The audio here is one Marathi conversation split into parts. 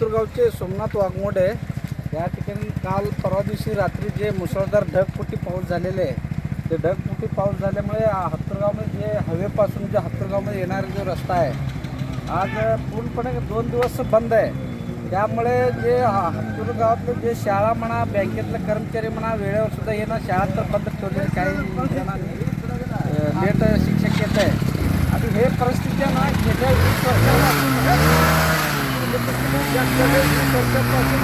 लातूरगावचे सोमनाथ वाघमोडे या ठिकाणी काल परवा दिवशी रात्री जे मुसळधार ढगफुटी पाऊस झालेले आहे ते ढगफुटी पाऊस झाल्यामुळे हत्तूरगावमध्ये जे हवेपासून जे हत्तूरगावमध्ये येणारा जो रस्ता आहे आज पूर्णपणे दोन दिवस बंद आहे. त्यामुळे जे ह- जे शाळा म्हणा बँकेतले कर्मचारी म्हणा वेळेवर सुद्धा येणं शाळा तर बंद ठेवले काही लेट शिक्षक येत आहे. आणि हे परिस्थिती आहे ना गेल्या वीस वर्षापासून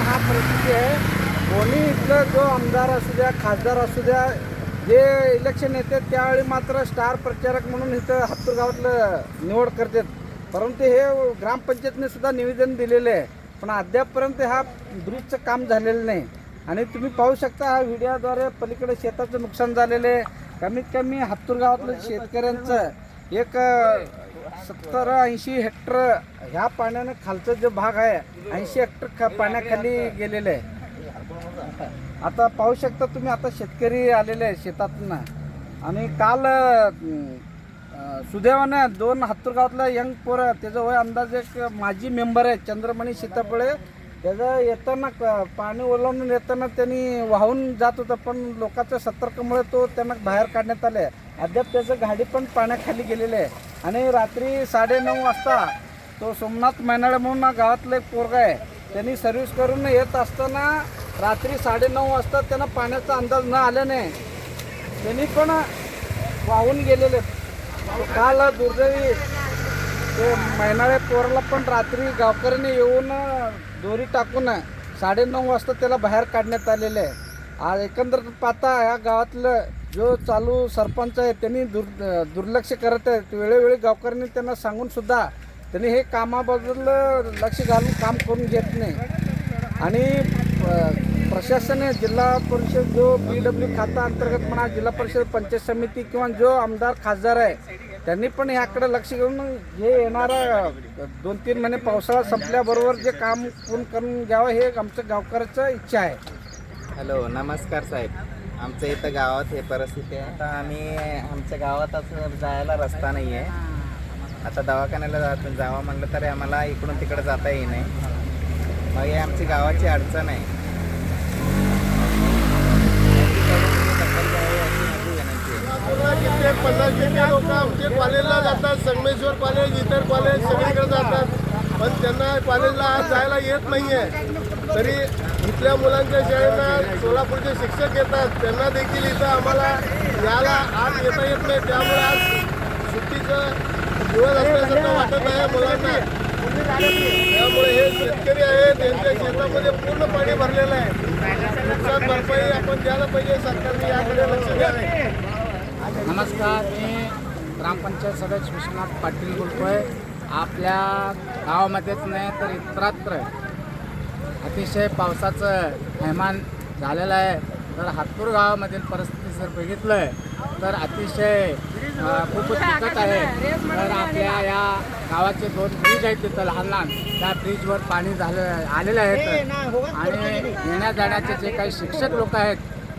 हा परिस्थिती आहे. कोणी इथलं जो आमदार असू द्या खासदार असू द्या जे इलेक्शन येते त्यावेळी मात्र स्टार प्रचारक म्हणून इथं हातूर गावातलं निवड करतात. परंतु हे ग्रामपंचायतने सुद्धा निवेदन दिलेलं आहे. पण अद्यापपर्यंत हा ब्रिजचं काम झालेलं नाही. आणि तुम्ही पाहू शकता हा व्हिडिओद्वारे पलीकडे शेताचं नुकसान झालेलं आहे. कमीत कमी हातूर गावातलं शेतकऱ्यांचं एक सत्तर ऐंशी हेक्टर ह्या पाण्यानं खालचा जो भाग आहे ऐंशी हेक्टर खा पाण्याखाली गेलेलं आहे. आता पाहू शकता तुम्ही आता शेतकरी आलेले आहे शेतातून. आणि काल अं, सुदैवानं दोन हत्तूर गावातला यंग पोरं त्याचं वय अंदाज एक माजी मेंबर आहे चंद्रमणी सीताफळे. त्याचं येताना पाणी ओलावून येताना त्यांनी वाहून जात होतं पण लोकांच्या सतर्कमुळे तो त्यांना बाहेर काढण्यात आले अद्याप त्याचं गाडी पण पाण्याखाली गेलेली आहे. आणि रात्री साडेनऊ वाजता तो सोमनाथ मैनाळे म्हणून हा गावातला एक पोरगा आहे. त्यांनी सर्व्हिस करून येत असताना रात्री साडेनऊ वाजता त्यांना पाण्याचा अंदाज न आल्याने त्यांनी पण वाहून गेलेले. काल दुर्दैवी ते मैनाळे पोराला पण रात्री गावकऱ्यांनी येऊन दोरी टाकून साडेनऊ वाजता त्याला बाहेर काढण्यात आलेलं आहे. आज एकंदर पाहता या गावातलं जो चालू सरपंच आहे त्यांनी दुर् दुर्लक्ष करत आहेत. वेळोवेळी गावकऱ्यांनी त्यांना सांगूनसुद्धा त्यांनी हे कामाबद्दल लक्ष घालून काम करून घेत नाही. आणि प्रशासन आहे, जिल्हा परिषद जो बी डब्ल्यू खाता अंतर्गत म्हणा जिल्हा परिषद पंचायत समिती किंवा जो आमदार खासदार आहे त्यांनी पण ह्याकडे लक्ष घेऊन हे येणारा दोन तीन महिने पावसाळा संपल्याबरोबर जे काम पूर्ण करून घ्यावं हे आमचं गावकऱ्याचं इच्छा आहे. हॅलो नमस्कार साहेब. आमच्या इथं गावात हे परिस्थिती आहे. आता आम्ही आमच्या गावात असं जायला रस्ता नाही आहे आता दवाखान्याला जात जावं म्हणलं तरी आम्हाला इकडून तिकडं जाता येई नाही. मग हे आमची गावाची अडचण आहे. लोक आमचे कॉलेजला जातात संगमेश्वर कॉलेज इतर कॉलेज सगळीकडे जातात पण त्यांना कॉलेजला आज जायला येत नाही आहे तरी इथल्या मुलांच्या शाळेला सोलापूरचे शिक्षक येतात. त्यांना देखील इथं आम्हाला याला आज येता येत नाही. त्यामुळे आज सुट्टीचं दिवस असल्यासारखं वाटत आहे मुलांना. त्यामुळे हे शेतकरी आहेत त्यांच्या शेतामध्ये पूर्ण पाणी भरलेलं आहे. नुकसान भरपाई आपण द्यायला पाहिजे सरकारने याकडे लक्ष द्यावे. नमस्कार मी ग्रामपंचायत सदस्य विश्वनाथ पाटील बोलतोय. आपल्या गावामध्येच नाही तर इतरत्र अतिशय पावसाचं थैमान झालेलं आहे. तर हातपूर गावामधील परिस्थिती जर बघितलं तर अतिशय खूपच बिकट आहे. तर आपल्या या गावाचे दोन ब्रिज आहेत तिथं लहान लहान. त्या ब्रिजवर पाणी झालं आलेले आहेत आणि येण्या जाण्याचे जे काही शिक्षक लोक आहेत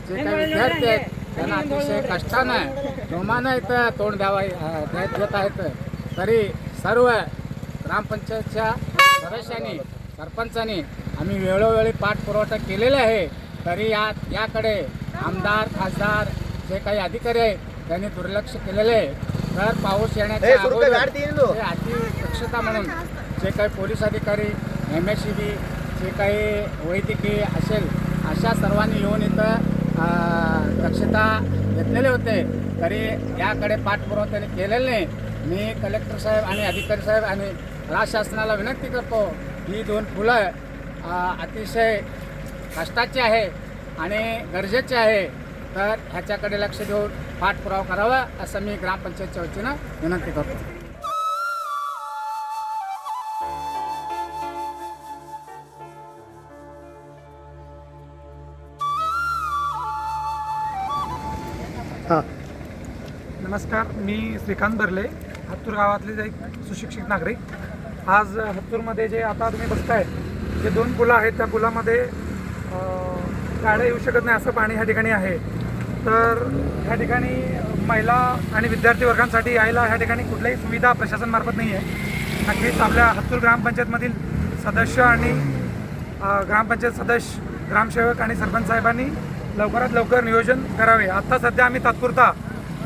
जे काही विद्यार्थी आहेत त्यांना अतिशय कष्टानं जोमानं इथं तोंड द्यावा देत आहेत. तरी सर्व ग्रामपंचायतच्या सदस्यांनी सरपंचांनी आम्ही वेळोवेळी पाठपुरवठा केलेला आहे. तरी या याकडे आमदार खासदार जे काही अधिकारी आहेत त्यांनी दुर्लक्ष केलेले आहे. तर पाऊस येण्याच्या अगोदर अतिदक्षता म्हणून जे काही पोलीस अधिकारी M S C B J काही वैद्यकीय असेल अशा सर्वांनी येऊन इथं दक्षता घेतलेले होते. तरी याकडे पाठपुरावा त्यांनी केलेला नाही. मी कलेक्टर साहेब आणि अधिकारी साहेब आणि राज्य शासनाला विनंती करतो ही दोन फुलं अतिशय कष्टाची आहे आणि गरजेचे आहे. तर ह्याच्याकडे लक्ष देऊन पाठपुरावा करावा असं मी ग्रामपंचायतच्या वतीनं विनंती करतो. नमस्कार मी श्रीकांत भरले हत्तूर गावातले एक सुशिक्षित नागरिक. आज हत्तूरमध्ये जे आता तुम्ही बघताय जे दोन पुलं आहेत. त्या पुलामध्ये गाड्या येऊ शकत नाही असं पाणी ह्या ठिकाणी आहे. तर ह्या ठिकाणी महिला आणि विद्यार्थी वर्गांसाठी यायला ह्या ठिकाणी कुठल्याही सुविधा प्रशासनमार्फत नाही आहे नक्कीच आपल्या हत्तूर ग्रामपंचायतमधील सदस्य आणि ग्रामपंचायत सदस्य ग्रामसेवक आणि सरपंच साहेबांनी लवकरात लवकर नियोजन करावे. आत्ता सध्या आम्ही तात्पुरता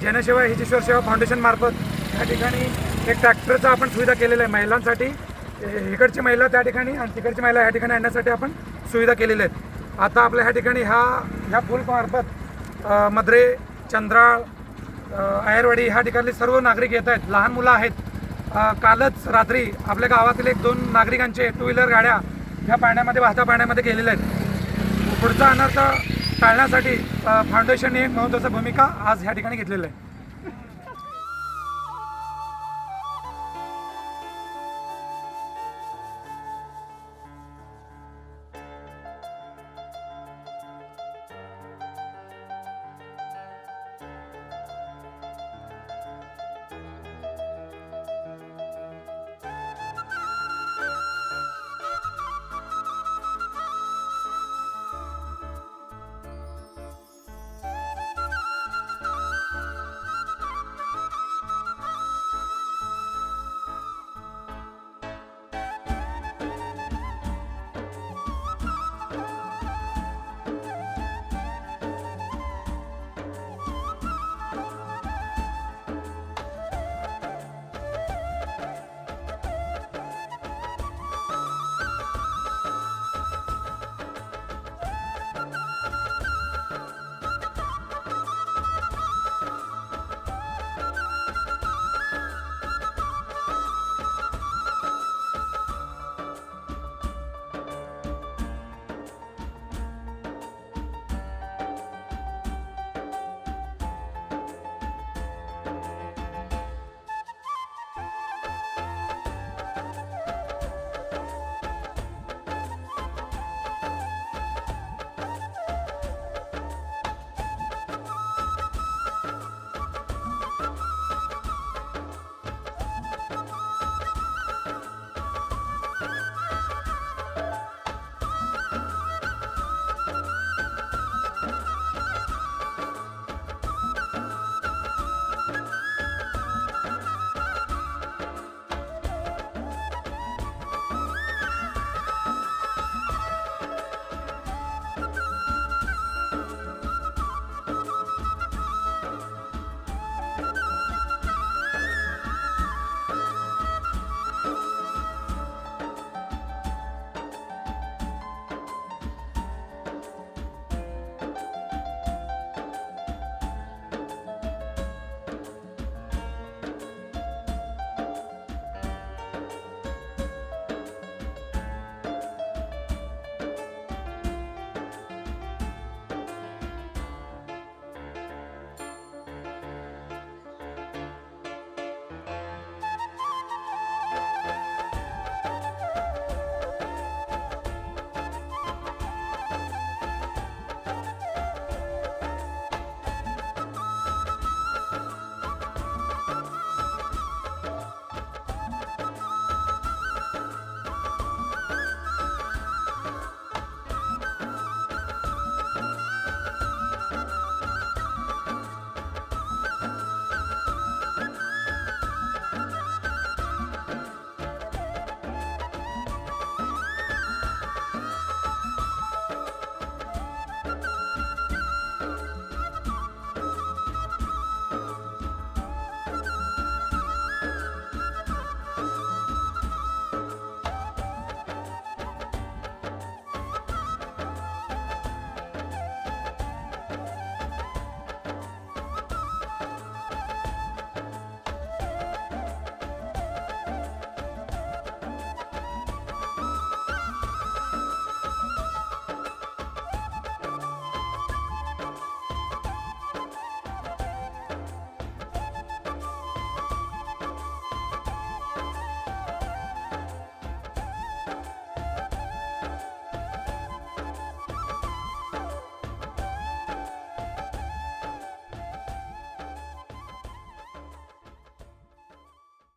जनसेवा हिजेश्वर सेवा फाउंडेशनमार्फत या ठिकाणी एक ट्रॅक्टरचा आपण सुविधा केलेला आहे महिलांसाठी. इकडची महिला त्या ठिकाणी आणि तिकडची महिला या ठिकाणी आणण्यासाठी आपण सुविधा केलेल्या आहेत. आता आपल्या ह्या ठिकाणी ह्या ह्या पूलमार्फत मद्रे चंद्राळ आयरवाडी ह्या ठिकाणले सर्व नागरिक येत आहेत. लहान मुलं आहेत. कालच रात्री आपल्या गावातील एक दोन नागरिकांचे टू व्हीलर गाड्या ह्या पाण्यामध्ये वाहत्या पाण्यामध्ये गेलेल्या आहेत. पुढचा अनर्थ टाळण्यासाठी फाउंडेशनने एक महत्त्वाची भूमिका आज ह्या ठिकाणी घेतलेली आहे.